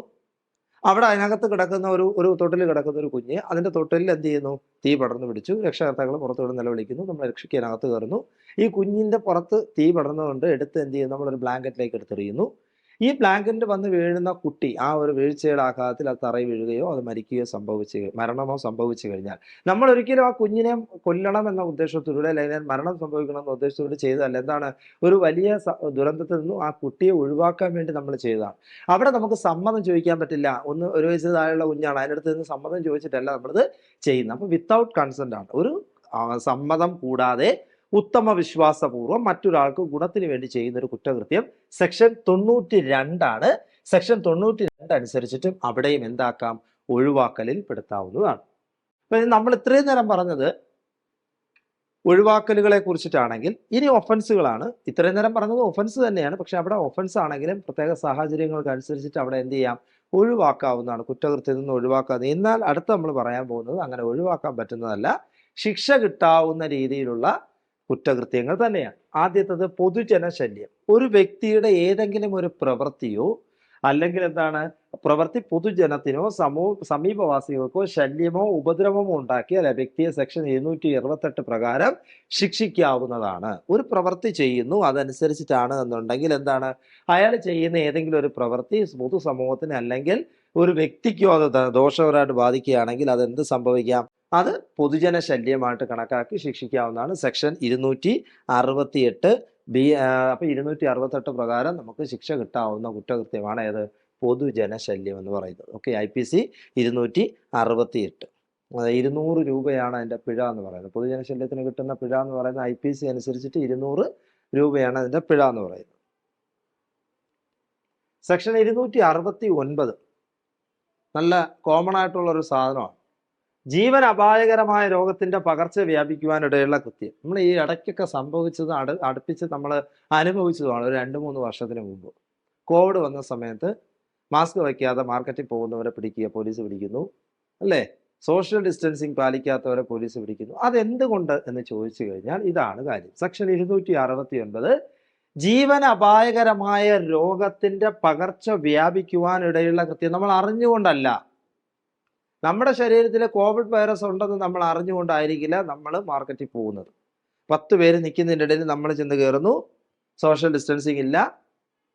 Speaker 1: അവിടെ അതിനകത്ത് കിടക്കുന്ന ഒരു ഒരു തൊട്ടിൽ കിടക്കുന്ന ഒരു കുഞ്ഞ് അതിന്റെ തൊട്ടിലിൽ എന്ത് ചെയ്യുന്നു? തീ പടർന്നു പിടിച്ചു. രക്ഷകർത്താക്കൾ പുറത്തുകൂടെ നിലവിളിക്കുന്നു. നമ്മൾ രക്ഷിക്കാനകത്ത് കയറുന്നു. ഈ കുഞ്ഞിന്റെ പുറത്ത് തീ പടർന്നുകൊണ്ട് എടുത്ത് എന്ത് ചെയ്യുന്നു? നമ്മളൊരു ബ്ലാങ്കറ്റിലേക്ക് എടുത്തെറിയുന്നു. ഈ ബ്ലാങ്കറ്റ് വന്ന് വീഴുന്ന കുട്ടി ആ ഒരു വീഴ്ചയുടെ ആഘാതത്തിൽ അത് തറയിൽ വീഴുകയോ അത് മരിക്കുകയോ സംഭവിച്ചു മരണമോ സംഭവിച്ചു കഴിഞ്ഞാൽ. നമ്മൾ ഒരിക്കലും ആ കുഞ്ഞിനെ കൊല്ലണം എന്ന ഉദ്ദേശത്തോടെ അല്ലെങ്കിൽ മരണം സംഭവിക്കണം എന്ന ഉദ്ദേശത്തോടെ ചെയ്തതല്ല. എന്താണ്? ഒരു വലിയ ദുരന്തത്തിൽ നിന്നും ആ കുട്ടിയെ ഒഴിവാക്കാൻ വേണ്ടി നമ്മൾ ചെയ്തതാണ്. അവിടെ നമുക്ക് സമ്മതം ചോദിക്കാൻ പറ്റില്ല. ഒന്ന് ഒരു വയസ്സ് താഴെയുള്ള കുഞ്ഞാണ്. അതിന്റെ അടുത്ത് നിന്ന് സമ്മതം ചോദിച്ചിട്ടല്ല നമ്മളത് ചെയ്യുന്നത്. അപ്പോൾ വിത്തൗട്ട് കൺസെന്റ് ആണ്. ഒരു സമ്മതം കൂടാതെ ഉത്തമ വിശ്വാസപൂർവം മറ്റൊരാൾക്ക് ഗുണത്തിന് വേണ്ടി ചെയ്യുന്ന ഒരു കുറ്റകൃത്യം. സെക്ഷൻ തൊണ്ണൂറ്റി രണ്ടാണ് സെക്ഷൻ തൊണ്ണൂറ്റി രണ്ട് അനുസരിച്ചിട്ടും അവിടെയും എന്താക്കാം? ഒഴിവാക്കലിൽ പെടുത്താവുന്നതാണ്. നമ്മൾ ഇത്രയും നേരം പറഞ്ഞത് ഒഴിവാക്കലുകളെ കുറിച്ചിട്ടാണെങ്കിൽ ഇനി ഒഫൻസുകളാണ് ഇത്രയും നേരം പറഞ്ഞത് ഒഫൻസ് തന്നെയാണ്. പക്ഷെ അവിടെ ഒഫൻസ് ആണെങ്കിലും പ്രത്യേക സാഹചര്യങ്ങൾക്ക് അനുസരിച്ചിട്ട് അവിടെ എന്ത് ചെയ്യാം? ഒഴിവാക്കാവുന്നതാണ്. കുറ്റകൃത്യത്തിൽ നിന്ന് ഒഴിവാക്കാതെ. എന്നാൽ അടുത്ത് നമ്മൾ പറയാൻ പോകുന്നത് അങ്ങനെ ഒഴിവാക്കാൻ പറ്റുന്നതല്ല. ശിക്ഷ കിട്ടാവുന്ന രീതിയിലുള്ള കുറ്റകൃത്യങ്ങൾ തന്നെയാണ് ആദ്യത്തത് പൊതുജനശല്യം. ഒരു വ്യക്തിയുടെ ഏതെങ്കിലും ഒരു പ്രവൃത്തിയോ അല്ലെങ്കിൽ എന്താണ് പ്രവൃത്തി പൊതുജനത്തിനോ സമൂഹ സമീപവാസികൾക്കോ ശല്യമോ ഉപദ്രവമോ ഉണ്ടാക്കിയാൽ ആ വ്യക്തിയെ സെക്ഷൻ ഇരുന്നൂറ്റി ഇരുപത്തെട്ട് പ്രകാരം ശിക്ഷിക്കാവുന്നതാണ്. ഒരു പ്രവൃത്തി ചെയ്യുന്നു അതനുസരിച്ചിട്ടാണ് എന്നുണ്ടെങ്കിൽ എന്താണ്? അയാൾ ചെയ്യുന്ന ഏതെങ്കിലും ഒരു പ്രവൃത്തി പൊതുസമൂഹത്തിന് അല്ലെങ്കിൽ ഒരു വ്യക്തിക്കോ അത് ദോഷകരമായിട്ട് ബാധിക്കുകയാണെങ്കിൽ അത് എന്ത് സംഭവിക്കാം? അത് പൊതുജന ശല്യമായിട്ട് കണക്കാക്കി ശിക്ഷിക്കാവുന്നതാണ്. സെക്ഷൻ ഇരുന്നൂറ്റി അറുപത്തി എട്ട് ബി അപ്പൊ ഇരുന്നൂറ്റി അറുപത്തെട്ട് പ്രകാരം നമുക്ക് ശിക്ഷ കിട്ടാവുന്ന കുറ്റകൃത്യമാണ് ഏത്? പൊതുജന ശല്യം എന്ന് പറയുന്നത്. ഓക്കെ ഐ പി സി ഇരുന്നൂറ്റി അറുപത്തി എട്ട് ഇരുന്നൂറ് രൂപയാണ് അതിന്റെ പിഴ എന്ന് പറയുന്നത്. പൊതുജന ശല്യത്തിന് കിട്ടുന്ന പിഴ എന്ന് പറയുന്ന ഐ പി സി അനുസരിച്ചിട്ട് ഇരുന്നൂറ് രൂപയാണ് അതിന്റെ പിഴ എന്ന് പറയുന്നത്. സെക്ഷൻ ഇരുന്നൂറ്റി അറുപത്തി ഒൻപത് നല്ല കോമൺ ആയിട്ടുള്ള ഒരു സാധനമാണ്. ജീവൻ അപായകരമായ രോഗത്തിന്റെ പകർച്ച വ്യാപിക്കുവാനിടയുള്ള കൃത്യം. നമ്മൾ ഈ ഇടയ്ക്കൊക്കെ സംഭവിച്ചത് അട അടുപ്പിച്ച് നമ്മൾ അനുഭവിച്ചതുമാണ് ഒരു രണ്ട് മൂന്ന് വർഷത്തിന് മുമ്പ്. കോവിഡ് വന്ന സമയത്ത് മാസ്ക് വയ്ക്കാതെ മാർക്കറ്റിൽ പോകുന്നവരെ പിടിക്കുക പോലീസ് പിടിക്കുന്നു അല്ലേ? സോഷ്യൽ ഡിസ്റ്റൻസിങ് പാലിക്കാത്തവരെ പോലീസ് പിടിക്കുന്നു. അതെന്തുകൊണ്ട് എന്ന് ചോദിച്ചു കഴിഞ്ഞാൽ ഇതാണ് കാര്യം. സെക്ഷൻ ഇരുന്നൂറ്റി അറുപത്തി ഒൻപത് ജീവൻ അപായകരമായ രോഗത്തിന്റെ പകർച്ച വ്യാപിക്കുവാനിടയുള്ള കൃത്യം. നമ്മൾ അറിഞ്ഞുകൊണ്ടല്ല. നമ്മുടെ ശരീരത്തിൽ കോവിഡ് വൈറസ് ഉണ്ടെന്ന് നമ്മൾ അറിഞ്ഞുകൊണ്ടായിരിക്കില്ല നമ്മൾ മാർക്കറ്റിൽ പോകുന്നത്. പത്ത് പേര് നിൽക്കുന്നതിന്റെ ഇടയിൽ നമ്മൾ ചെന്ന് കയറുന്നു. സോഷ്യൽ ഡിസ്റ്റൻസിങ് ഇല്ല.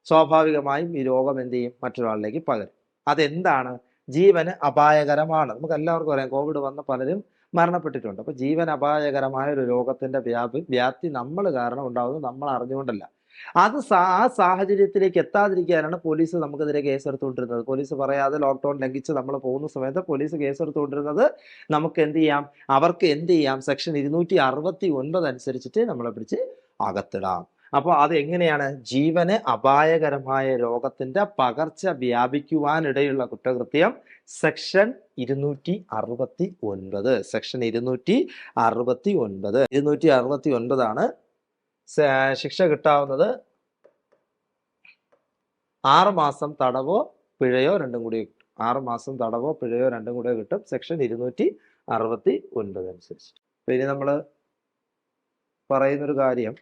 Speaker 1: സ്വാഭാവികമായും ഈ രോഗം എന്ത് ചെയ്യും? മറ്റൊരാളിലേക്ക് പകരും. അതെന്താണ്? ജീവന് അപായകരമാണ്. നമുക്ക് എല്ലാവർക്കും അറിയാം കോവിഡ് വന്ന പലരും മരണപ്പെട്ടിട്ടുണ്ട്. അപ്പോൾ ജീവൻ അപായകരമായ ഒരു രോഗത്തിന്റെ വ്യാപി വ്യാപ്തി നമ്മൾ കാരണം ഉണ്ടാകുന്നത് നമ്മൾ അറിഞ്ഞുകൊണ്ടല്ല. അത് ആ സാഹചര്യത്തിലേക്ക് എത്താതിരിക്കാനാണ് പോലീസ് നമുക്കെതിരെ കേസെടുത്തുകൊണ്ടിരുന്നത്. പോലീസ് പറയാതെ ലോക്ക്ഡൌൺ ലംഘിച്ച് നമ്മൾ പോകുന്ന സമയത്ത് പോലീസ് കേസെടുത്തുകൊണ്ടിരുന്നത് നമുക്ക് എന്ത് ചെയ്യാം? അവർക്ക് എന്ത് ചെയ്യാം? സെക്ഷൻ ഇരുന്നൂറ്റി അറുപത്തി ഒൻപത് അനുസരിച്ചിട്ട് നമ്മളെ പിടിച്ച് അകത്തിടാം. അപ്പോൾ അത് എങ്ങനെയാണ്? ജീവന് അപായകരമായ രോഗത്തിന്റെ പകർച്ച വ്യാപിക്കുവാനിടയുള്ള കുറ്റകൃത്യം സെക്ഷൻ ഇരുന്നൂറ്റി അറുപത്തി ഒൻപത് സെക്ഷൻ ഇരുന്നൂറ്റി അറുപത്തി ഒൻപത് ഇരുന്നൂറ്റി അറുപത്തി ഒൻപതാണ് ശിക്ഷ കിട്ടാവുന്നത് ആറുമാസം തടവോ പിഴയോ രണ്ടും കൂടി കിട്ടും. ആറുമാസം തടവോ പിഴയോ രണ്ടും കൂടെ കിട്ടും. സെക്ഷൻ ഇരുന്നൂറ്റി അറുപത്തി ഒൻപത് അനുസരിച്ച്. ഇനി നമ്മൾ പറയുന്നൊരു കാര്യം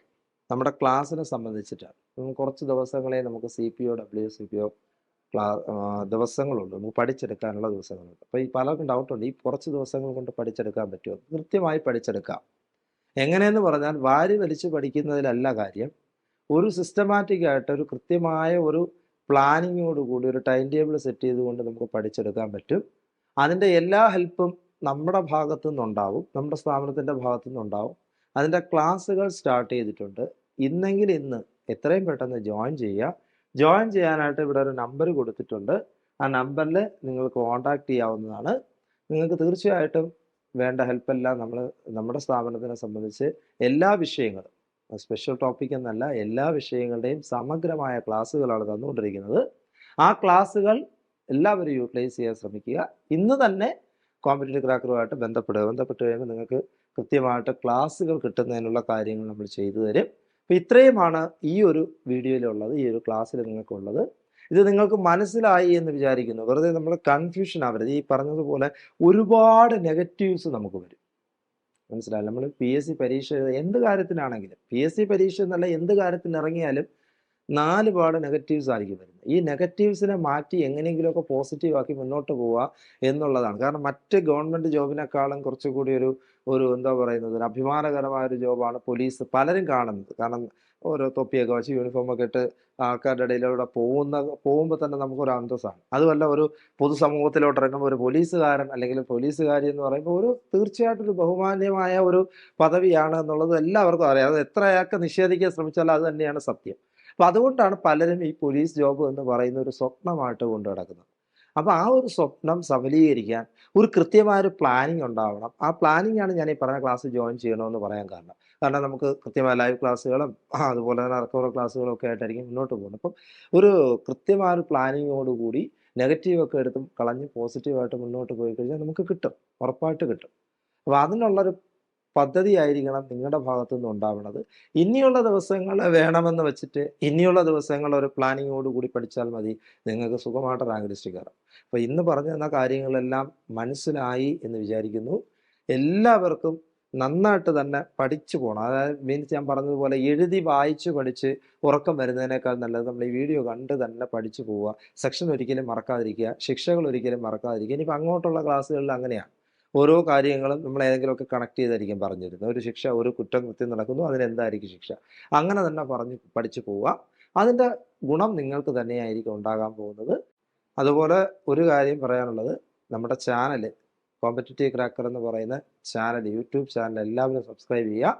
Speaker 1: നമ്മുടെ ക്ലാസ്സിനെ സംബന്ധിച്ചിട്ടാണ്. കുറച്ച് ദിവസങ്ങളെ നമുക്ക് C P O W C P O ക്ലാ ദിവസങ്ങളുണ്ട്. നമുക്ക് പഠിച്ചെടുക്കാനുള്ള ദിവസങ്ങളുണ്ട്. അപ്പോൾ ഈ പലർക്കും ഡൗട്ടുണ്ട് ഈ കുറച്ച് ദിവസങ്ങൾ കൊണ്ട് പഠിച്ചെടുക്കാൻ പറ്റുമോ? കൃത്യമായി പഠിച്ചെടുക്കാം. എങ്ങനെയെന്ന് പറഞ്ഞാൽ വാരി വലിച്ച് പഠിക്കുന്നതിലല്ല കാര്യം. ഒരു സിസ്റ്റമാറ്റിക് ആയിട്ട് ഒരു കൃത്യമായ ഒരു പ്ലാനിങ്ങോട് കൂടി ഒരു ടൈം ടേബിൾ സെറ്റ് ചെയ്തുകൊണ്ട് നമുക്ക് പഠിച്ചെടുക്കാൻ പറ്റും. അതിന്റെ എല്ലാ ഹെൽപ്പും നമ്മുടെ ഭാഗത്തു നിന്നുണ്ടാവും നമ്മുടെ സ്ഥാപനത്തിന്റെ ഭാഗത്തു നിന്നുണ്ടാവും അതിന്റെ ക്ലാസ്സുകൾ സ്റ്റാർട്ട് ചെയ്തിട്ടുണ്ട്. ഇന്നെങ്കിൽ ഇന്ന് എത്രയും പെട്ടെന്ന് ജോയിൻ ചെയ്യുക. ജോയിൻ ചെയ്യാനായിട്ട് ഇവിടെ ഒരു നമ്പർ കൊടുത്തിട്ടുണ്ട്. ആ നമ്പറിൽ നിങ്ങൾ കോൺടാക്റ്റ് ചെയ്യാവുന്നതാണ്. നിങ്ങൾക്ക് തീർച്ചയായിട്ടും വേണ്ട ഹെൽപ്പെല്ലാം നമ്മൾ നമ്മുടെ സ്ഥാപനത്തിനെ സംബന്ധിച്ച് എല്ലാ വിഷയങ്ങളും സ്പെഷ്യൽ ടോപ്പിക് എന്നല്ല എല്ലാ വിഷയങ്ങളുടെയും സമഗ്രമായ ക്ലാസ്സുകളാണ് തന്നുകൊണ്ടിരിക്കുന്നത്. ആ ക്ലാസ്സുകൾ എല്ലാവരും യൂട്ടിലൈസ് ചെയ്യാൻ ശ്രമിക്കുക. ഇന്ന് തന്നെ കോമ്പറ്റേറ്റീവ് ക്രാക്കറുമായിട്ട് ബന്ധപ്പെടുക. ബന്ധപ്പെട്ട് കഴിയുമ്പോൾ നിങ്ങൾക്ക് കൃത്യമായിട്ട് ക്ലാസ്സുകൾ കിട്ടുന്നതിനുള്ള കാര്യങ്ങൾ നമ്മൾ ചെയ്തു തരും. അപ്പോൾ ഇത്രയുമാണ് ഈ ഒരു വീഡിയോയിലുള്ളത് ഈ ഒരു ക്ലാസ്സിൽ നിങ്ങൾക്കുള്ളത്. ഇത് നിങ്ങൾക്ക് മനസ്സിലായി എന്ന് വിചാരിക്കുന്നു. വെറുതെ നമ്മൾ കൺഫ്യൂഷൻ ആവരുത്. ഈ പറഞ്ഞതുപോലെ ഒരുപാട് നെഗറ്റീവ്സ് നമുക്ക് വരും. മനസ്സിലായി? നമ്മൾ പി എസ് സി പരീക്ഷ എന്ത് കാര്യത്തിനാണെങ്കിലും പി എസ് സി പരീക്ഷ എന്നല്ല എന്ത് കാര്യത്തിന് ഇറങ്ങിയാലും നാല് പാട് നെഗറ്റീവ്സ് ആയിരിക്കും വരുന്നത്. ഈ നെഗറ്റീവ്സിനെ മാറ്റി എങ്ങനെയെങ്കിലുമൊക്കെ പോസിറ്റീവ് ആക്കി മുന്നോട്ട് പോവുക എന്നുള്ളതാണ്. കാരണം മറ്റ് ഗവൺമെന്റ് ജോബിനേക്കാളും കുറച്ചുകൂടി ഒരു ഒരു എന്താ പറയുന്നത് ഒരു അഭിമാനകരമായ ഒരു ജോബാണ് പോലീസ് പലരും കാണുന്നത്. കാരണം ഓരോ തൊപ്പിയൊക്കെ വെച്ച് യൂണിഫോം ഒക്കെ ഇട്ട് ആൾക്കാരുടെ ഇടയിലൂടെ പോകുന്ന പോകുമ്പോൾ തന്നെ നമുക്കൊരു അന്തസ്സാണ്. അതുമല്ല ഒരു പൊതുസമൂഹത്തിലോട്ട് ഇറങ്ങുമ്പോൾ ഒരു പോലീസുകാരൻ അല്ലെങ്കിൽ പോലീസുകാരി എന്ന് പറയുമ്പോൾ ഒരു തീർച്ചയായിട്ടും ഒരു ബഹുമാന്യമായ ഒരു പദവിയാണ് എന്നുള്ളത് എല്ലാവർക്കും അറിയാം. അത് എത്രയൊക്കെ നിഷേധിക്കാൻ ശ്രമിച്ചാലും അത് തന്നെയാണ് സത്യം. അപ്പൊ അതുകൊണ്ടാണ് പലരും ഈ പോലീസ് ജോബ് എന്ന് പറയുന്ന ഒരു സ്വപ്നമായിട്ട് കൊണ്ടു നടക്കുന്നത്. അപ്പൊ ആ ഒരു സ്വപ്നം സഫലീകരിക്കാൻ ഒരു കൃത്യമായ ഒരു പ്ലാനിങ് ഉണ്ടാവണം. ആ പ്ലാനിങ് ആണ് ഞാൻ ഈ പറഞ്ഞ ക്ലാസ് ജോയിൻ ചെയ്യണമെന്ന് പറയാൻ കാരണം. കാരണം നമുക്ക് കൃത്യമായ ലൈവ് ക്ലാസ്സുകളും അതുപോലെ തന്നെ റെക്കോർഡ് ക്ലാസ്സുകളും ഒക്കെ ആയിട്ടായിരിക്കും മുന്നോട്ട് പോകുന്നത്. അപ്പം ഒരു കൃത്യമായ ഒരു പ്ലാനിങ്ങോട് കൂടി നെഗറ്റീവ് ഒക്കെ എടുത്തും കളഞ്ഞ് പോസിറ്റീവായിട്ട് മുന്നോട്ട് പോയി കഴിഞ്ഞാൽ നമുക്ക് കിട്ടും ഉറപ്പായിട്ട് കിട്ടും. അപ്പോൾ അതിനുള്ളൊരു പദ്ധതി ആയിരിക്കണം നിങ്ങളുടെ ഭാഗത്തു നിന്ന് ഉണ്ടാവുന്നത് ഇനിയുള്ള ദിവസങ്ങൾ വേണമെന്ന് വെച്ചിട്ട് ഇനിയുള്ള ദിവസങ്ങൾ ഒരു പ്ലാനിങ്ങോട് കൂടി പഠിച്ചാൽ മതി നിങ്ങൾക്ക് സുഖമായിട്ട് റാങ്ക് ലിസ്റ്റ് കയറാം. അപ്പോൾ ഇന്ന് പറഞ്ഞു തന്ന കാര്യങ്ങളെല്ലാം മനസ്സിലായി എന്ന് വിചാരിക്കുന്നു. എല്ലാവർക്കും നന്നായിട്ട് തന്നെ പഠിച്ചു പോകണം അതായത് മീൻസ് ഞാൻ പറഞ്ഞതുപോലെ എഴുതി വായിച്ച് പഠിച്ച് ഉറക്കം വരുന്നതിനേക്കാൾ നല്ലത് നമ്മൾ ഈ വീഡിയോ കണ്ട് തന്നെ പഠിച്ചു പോവുക. സെക്ഷൻ ഒരിക്കലും മറക്കാതിരിക്കുക. ശിക്ഷകൾ ഒരിക്കലും മറക്കാതിരിക്കുക. ഇനിയിപ്പോൾ അങ്ങോട്ടുള്ള ക്ലാസ്സുകളിൽ അങ്ങനെയാണ്. ഓരോ കാര്യങ്ങളും നമ്മൾ ഏതെങ്കിലുമൊക്കെ കണക്ട് ചെയ്തായിരിക്കും പറഞ്ഞിരുന്നത്. ഒരു ശിക്ഷ ഒരു കുറ്റം കൃത്യം നടക്കുന്നു അതിനെന്തായിരിക്കും ശിക്ഷ? അങ്ങനെ തന്നെ പറഞ്ഞ് പഠിച്ചു പോവുക. അതിന്റെ ഗുണം നിങ്ങൾക്ക് തന്നെയായിരിക്കും ഉണ്ടാകാൻ പോകുന്നത്. അതുപോലെ ഒരു കാര്യം പറയാനുള്ളത്. നമ്മുടെ ചാനൽ കോമ്പറ്റേറ്റീവ് ക്രാക്കർ എന്ന് പറയുന്ന ചാനൽ യൂട്യൂബ് ചാനൽ എല്ലാവരും സബ്സ്ക്രൈബ് ചെയ്യുക.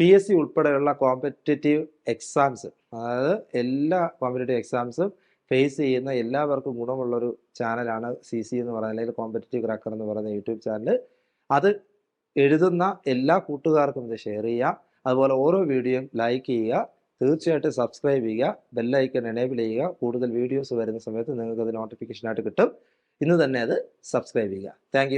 Speaker 1: പി എസ് സി ഉൾപ്പെടെയുള്ള കോമ്പറ്റേറ്റീവ് എക്സാംസ് അതായത് എല്ലാ കോമ്പറ്റേറ്റീവ് എക്സാംസും ഫേസ് ചെയ്യുന്ന എല്ലാവർക്കും ഗുണമുള്ളൊരു ചാനലാണ് സി സി എന്ന് പറയുന്നത് അല്ലെങ്കിൽ കോമ്പറ്റേറ്റീവ് ക്രാക്കർ എന്ന് പറയുന്ന യൂട്യൂബ് ചാനൽ അത് എഴുതുന്ന എല്ലാ കൂട്ടുകാർക്കും ഇത് ഷെയർ ചെയ്യുക. അതുപോലെ ഓരോ വീഡിയോയും ലൈക്ക് ചെയ്യുക. തീർച്ചയായിട്ടും സബ്സ്ക്രൈബ് ചെയ്യുക. ബെല്ലൈക്കൺ എനേബിൾ ചെയ്യുക. കൂടുതൽ വീഡിയോസ് വരുന്ന സമയത്ത് നിങ്ങൾക്ക് അത് നോട്ടിഫിക്കേഷനായിട്ട് കിട്ടും. ഇന്ന് തന്നെ അത് സബ്സ്ക്രൈബ് ചെയ്യുക. താങ്ക്